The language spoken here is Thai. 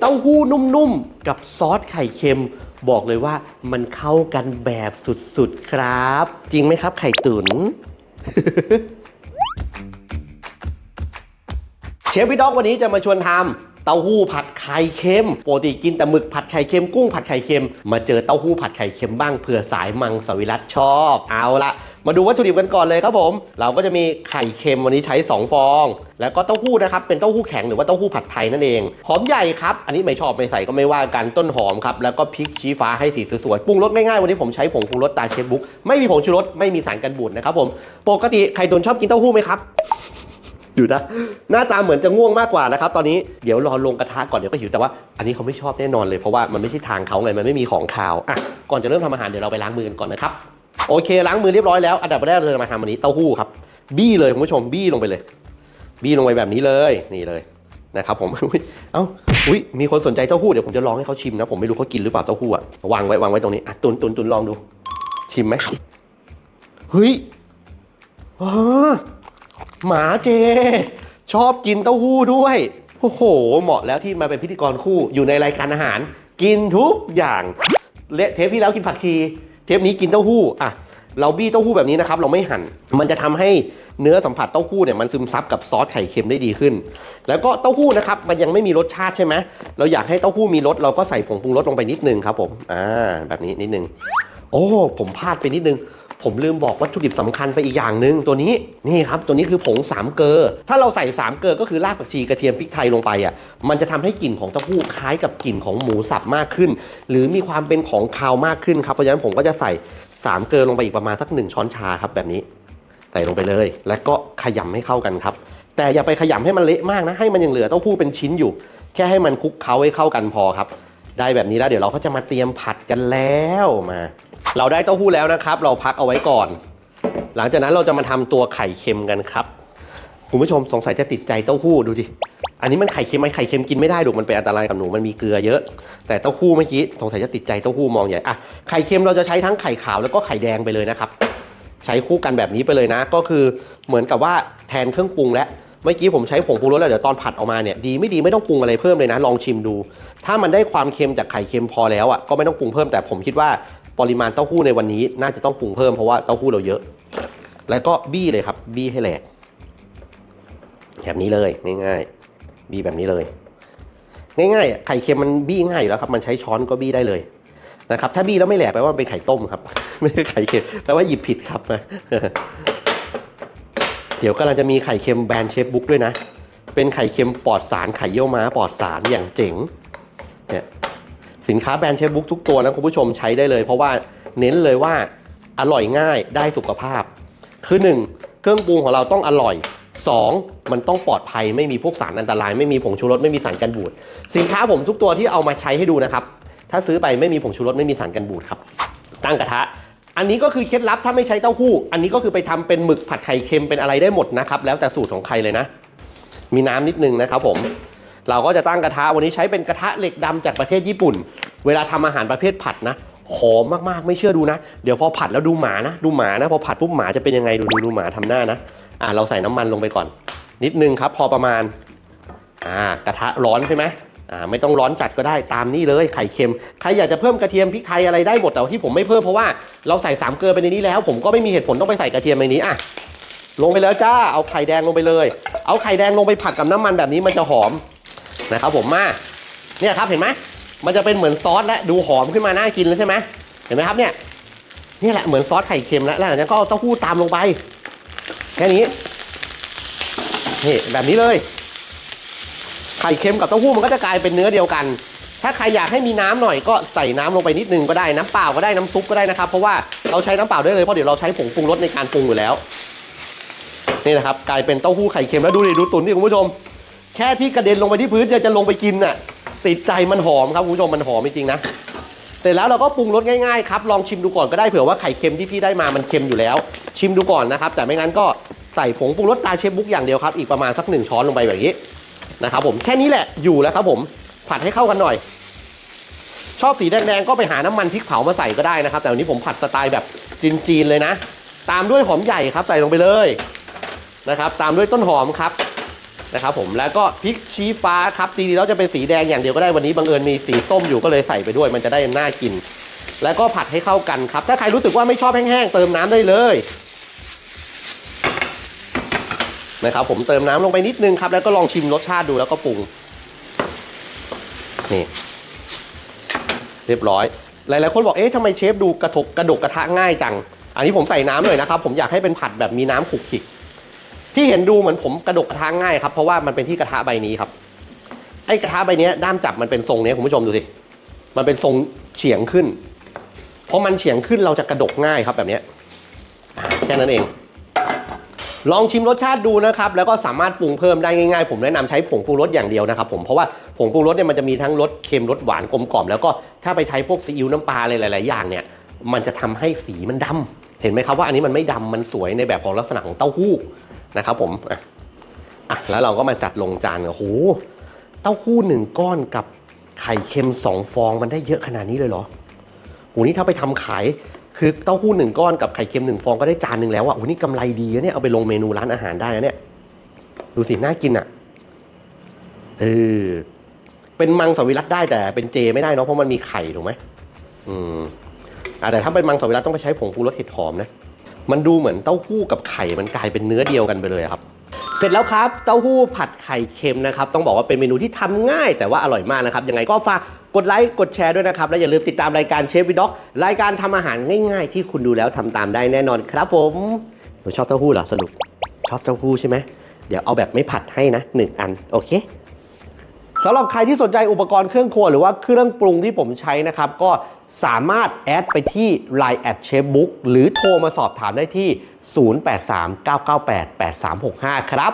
เต้าหู้นุ่มๆ กับซอสไข่เค็ม บอกเลยว่ามันเข้ากันแบบสุดๆ ครับ จริงไหมครับไข่ตุ๋น เชฟพี่ด็อกวันนี้จะมาชวนทำเต้าหู้ผัดไข่เค็มปกติกินแต่หมึกผัดไข่เค็มกุ้งผัดไข่เค็มมาเจอเต้าหู้ผัดไข่เค็มบ้างเผื่อสายมังสวิรัตชอบเอาละมาดูวัตถุดิบกันก่อนเลยครับผม เราก็จะมีไข่เค็มวันนี้ใช้ 2 ฟอง แล้วก็เต้าหู้นะครับเป็นเต้าหู้แข็งหรือว่าเต้าหู้ผัดไทยนั่นเอง หอมใหญ่ครับ อันนี้ไม่ชอบไม่ใส่ก็ไม่ว่ากันต้นหอมครับแล้วก็พริกชี้ฟ้าให้สีสวยๆปรุงรสง่ายๆวันนี้ผมใช้ผงปรุงรสตาเชฟบุ๊กไม่มีผงชูรสไม่มีสารกันบูดนะครับผมปกติใครตนชอบกินเต้าหู้ไหมครับู่นะหน้าตาเหมือนจะง่วงมากกว่านะครับ ตอนนี้เดี๋ยวรอลงกระทะก่อนเดี๋ยวก็หิวแต่ว่าอันนี้เขาไม่ชอบแน่นอนเลยเพราะว่ามันไม่ใช่ทางเขาไงมันไม่มีของคาวอะก่อนจะเริ่มทำอาหารเดี๋ยวเราไปล้างมือกันก่อนนะครับโอเคล้างมือเรียบร้อยแล้วอันดับแรกเราจะมาทำอันนี้เต้าหู้ครับ บี้เลยคุณผู้ชมบี้ลงไปเลย บี้ลงไปแบบนี้เลยนี่เลยนะครับผมเอ้าอุ้ยมีคนสนใจเต้าหู้เดี๋ยวผมจะลองให้เขาชิมนะผมไม่รู้เขากินหรือเปล่าเต้าหู้อะวางไว้วางไว้ตรงนี้อะตุนตุนตุนลองดู ชิมไหมเฮ้ยอ๋อ หมาเจ ชอบกินเต้าหู้ด้วย โอ้โห เหมาะแล้วที่มาเป็นพิธีกรคู่อยู่ในรายการอาหาร กินทุกอย่างเละเทปที่แล้วกินผักชี เทปนี้กินเต้าหู้อะเราบี้เต้าหู้แบบนี้นะครับ เราไม่หั่น มันจะทำให้เนื้อสัมผัสเต้าหู้เนี่ยมันซึมซับกับซอสไข่เค็มได้ดีขึ้น แล้วก็เต้าหู้นะครับมันยังไม่มีรสชาติใช่ไหมเราอยากให้เต้าหู้มีรสเราก็ใส่ผงปรุงรสลงไปนิดนึงครับผมอ่าแบบนี้นิดนึง โอ้ผมพลาดไปนิดนึง ผมลืมบอกวัตถุดิบสำคัญไปอีกอย่างหนึ่งตัวนี้นี่ครับ ตัวนี้คือผงสามเกลอถ้าเราใส่สามเกลอก็คือรากผักชีกระเทียมพริกไทยลงไปอะมันจะทำให้กลิ่นของเต้าหู้คล้ายกับกลิ่นของหมูสับมากขึ้น หรือมีความเป็นของคาวมากขึ้นครับเพราะฉะนั้นผมก็จะใส่สามเกลอลงไปอีกประมาณสักหนึ่งช้อนชาครับแบบนี้ใส่ลงไปเลย แล้วก็ขยำให้เข้ากันครับ แต่อย่าไปขยำให้มันเละมากนะให้มันยังเหลือเต้าหู้เป็นชิ้นอยู่ แค่ให้มันคลุกเคล้าให้เข้ากันพอครับ ได้แบบนี้แล้วเดี๋ยวเราก็จะมาเตรียมผัดกันแล้วมา เราได้เต้าหู้แล้วนะครับ เราพักเอาไว้ก่อน หลังจากนั้นเราจะมาทำตัวไข่เค็มกันครับคุณผู้ชมสงสัยจะติดใจเต้าหู้ดูดิอันนี้มันไข่เค็มไหมไข่เค็มกินไม่ได้ดูมันเป็นอันตรายกับหนูมันมีเกลือเยอะ แต่เต้าหู้เมื่อกี้สงสัยจะติดใจเต้าหู้มองใหญ่อะไข่เค็มเราจะใช้ทั้งไข่ขาวแล้วก็ไข่แดงไปเลยนะครับ ใช้คู่กันแบบนี้ไปเลยนะ ก็คือเหมือนกับว่าแทนเครื่องปรุงแล้วเมื่อกี้ผมใช้ผงปรุงรสแล้วเดี๋ยวตอนผัดออกมาเนี่ยดีไม่ดีไม่ต้องปรุงอะไรเพิ่มเลยนะ ลองชิมดู ถ้ามันได้ความเค็มจากไข่เค็มพอแล้วอะก็ไม่ต้องปรุงเพิ่มแต่ผมคิดว่า ปริมาณเต้าหู้ในวันนี้น่าจะต้องปรุงเพิ่มเพราะว่าเต้าหู้เราเยอะ แล้วก็บี้เลยครับ บี้ให้แหลกแบบนี้เลยง่ายๆบี้แบบนี้เลย ง่ายๆไข่เค็มมันบี้ง่ายอยู่แล้วครับ มันใช้ช้อนก็บี้ได้เลยนะครับถ้าบี้แล้วไม่แหลกแปลว่าเป็นไข่ต้มครับไม่ใช่ไข่เค็มแปลว่าหยิบผิดครับนะเดี๋ยวกำลังจะมีไข่เค็มแบรนด์เชฟบุ๊กด้วยนะ เป็นไข่เค็มปลอดสารไข่เยี่ยวม้าปลอดสารอย่างเจ๋งเนี่ย สินค้าแบรนด์เชฟบุ๊กทุกตัวนะคุณผู้ชมใช้ได้เลย เพราะว่าเน้นเลยว่าอร่อยง่ายได้สุขภาพ คือ 1. เครื่องปรุงของเราต้องอร่อย 2. มันต้องปลอดภัยไม่มีพวกสารอันตราย ไม่มีผงชูรสไม่มีสารกันบูดสินค้าผมทุกตัวที่เอามาใช้ให้ดูนะครับ ถ้าซื้อไปไม่มีผงชูรสไม่มีสารกันบูดครับ ตั้งกระทะ อันนี้ก็คือเคล็ดลับถ้าไม่ใช้เต้าหู้ อันนี้ก็คือไปทำเป็นหมึกผัดไข่เค็มเป็นอะไรได้หมดนะครับแล้วแต่สูตรของใครเลยนะ มีน้ำนิดนึงนะครับผม เราก็จะตั้งกระทะวันนี้ใช้เป็นกระทะเหล็กดำจากประเทศญี่ปุ่น เวลาทำอาหารประเภทผัดนะหอมมากๆไม่เชื่อดูนะ เดี๋ยวพอผัดแล้วดูหมานะ ดูหมานะ พอผัดปุ๊บหมาจะเป็นยังไงดูดูดูหมาทำหน้านะอ่าเราใส่น้ำมันลงไปก่อน นิดนึงครับพอประมาณอ่ากระทะร้อนใช่ไหมอ่าไม่ต้องร้อนจัดก็ได้ตามนี่เลยไข่เค็มใครอยากจะเพิ่มกระเทียมพริกไทยอะไรได้หมดแต่ที่ผมไม่เพิ่มเพราะว่าเราใส่สามเกลือไปในนี้แล้ว ผมก็ไม่มีเหตุผลต้องไปใส่กระเทียมในนี้อะลงไปแล้วจ้าเอาไข่แดงลงไปเลย เอาไข่แดงลงไปผัดกับน้ำมันแบบนี้มันจะหอม นะครับผมมาเนี่ยครับเห็นไหมมันจะเป็นเหมือนซอสและดูหอมขึ้นมาน่ากินแล้วใช่ไหมเห็นไหมครับเนี่ยนี่แหละเหมือนซอสไข่เค็มแล้วหลังจากนั้นก็เอาเต้าหู้ตามลงไปแค่นี้นี่แบบนี้เลย ไข่เค็มกับเต้าหู้มันก็จะกลายเป็นเนื้อเดียวกัน ถ้าใครอยากให้มีน้ำหน่อยก็ใส่น้ำลงไปนิดนึงก็ได้น้ำเปล่าก็ได้น้ำซุปก็ได้นะครับ เพราะว่าเราใช้น้ำเปล่าได้เลยเพราะเดี๋ยวเราใช้ผงปรุงรสในการปรุงอยู่แล้วนี่นะครับกลายเป็นเต้าหู้ไข่เค็มแล้วดูดิดูตุ๋นดิคุณผู้ชม แค่ที่กระเด็นลงไปที่พื้นจะจะลงไปกินน่ะ ติดใจมันหอมครับคุณผู้ชมมันหอมจริงๆนะเสร็จแล้วเราก็ปรุงรสง่ายๆครับลองชิมดูก่อนก็ได้เผื่อว่าไข่เค็มที่พี่ได้มามันเค็มอยู่แล้ว ชิมดูก่อนนะครับ แต่ไม่งั้นก็ใส่ผงปรุงรสตาเชฟบุ๊กอย่างเดียวครับอีกประมาณสักหนึ่งช้อนลงไปแบบนี้นะครับผมแค่นี้แหละอยู่แล้วครับผมผัดให้เข้ากันหน่อย ชอบสีแดงๆก็ไปหาน้ำมันพริกเผามาใส่ก็ได้นะครับ แต่วันนี้ผมผัดสไตล์แบบจีนๆเลยนะ ตามด้วยหอมใหญ่ครับใส่ลงไปเลยนะครับ ตามด้วยต้นหอมครับ นะครับผมแล้วก็พริกชี้ฟ้าครับจริงๆแล้วจะเป็นสีแดงอย่างเดียวก็ได้วันนี้บังเอิญมีสีส้มอยู่ก็เลยใส่ไปด้วย มันจะได้น่ากิน แล้วก็ผัดให้เข้ากันครับ ถ้าใครรู้สึกว่าไม่ชอบแห้งๆเติมน้ำได้เลยนะครับผมเติมน้ำลงไปนิดนึงครับแล้วก็ลองชิมรสชาติดูแล้วก็ปรุงนี่เรียบร้อย หลายๆคนบอกเอ๊ะทำไมเชฟดูกระทกกระดกกระทะง่ายจัง อันนี้ผมใส่น้ำหน่อยนะครับ ผมอยากให้เป็นผัดแบบมีน้ำขุกขิก ที่เห็นดูเหมือนผมกระดกกระทะง่ายครับเพราะว่ามันเป็นที่กระทะใบนี้ครับไอ้กระทะใบนี้ด้ามจับมันเป็นทรงนี้คุณผู้ชมดูสิมันเป็นทรงเฉียงขึ้นพอมันเฉียงขึ้นเราจะกระดกง่ายครับแบบนี้แค่นั้นเอง ลองชิมรสชาติดูนะครับ แล้วก็สามารถปรุงเพิ่มได้ง่ายๆ ผมแนะนำใช้ผงปรุงรสอย่างเดียวนะครับผมเพราะว่าผงปรุงรสเนี่ยมันจะมีทั้งรสเค็มรสหวานกลมกล่อมแล้วก็ถ้าไปใช้พวกซีอิ๊วน้ำปลาอะไรหลายๆอย่างเนี่ยมันจะทำให้สีมันดำเห็นไหมครับว่าอันนี้มันไม่ดำมันสวยในแบบของลักษณะของเต้าหู้ นะครับผมอะอะแล้วเราก็มาจัดลงจานโอ้โหเต้าหู้หนึ่งก้อนกับไข่เค็มสองฟองมันได้เยอะขนาดนี้เลยเหรอโหนี่ถ้าไปทำขายคือเต้าหู้หนึ่งก้อนกับไข่เค็มหนึ่งฟองก็ได้จานหนึ่งแล้วอะโอ้โหนี่กำไรดีนะเนี่ยเอาไปลงเมนูร้านอาหารได้นะเนี่ยดูสิน่ากินอะเออเป็นมังสวิรัตได้แต่เป็นเจไม่ได้เนาะเพราะมันมีไข่ถูกไหมอืมอะแต่ถ้าเป็นมังสวิรัตต้องไปใช้ผงปรุงรสเห็ดหอมนะ มันดูเหมือนเต้าหู้กับไข่มันกลายเป็นเนื้อเดียวกันไปเลยครับ เสร็จแล้วครับเต้าหู้ผัดไข่เค็มนะครับ ต้องบอกว่าเป็นเมนูที่ทำง่าย แต่ว่าอร่อยมากนะครับยังไงก็ฝากกดไลค์กดแชร์ด้วยนะครับ และอย่าลืมติดตามรายการเชฟวิด็อกรายการทำอาหารง่าย ๆ ที่คุณดูแล้วทำตามได้แน่นอนครับผมหนูชอบเต้าหู้เหรอสรุปชอบเต้าหู้ใช่ไหมเดี๋ยวเอาแบบไม่ผัดให้นะหนึ่งอันโอเคสำหรับใครที่สนใจอุปกรณ์เครื่องครัวหรือว่าเครื่องปรุงที่ผมใช้นะครับ ก็ สามารถแอดไปที่ Line แอดเชฟบุ๊กหรือโทรมาสอบถามได้ที่ 0839988365 ครับ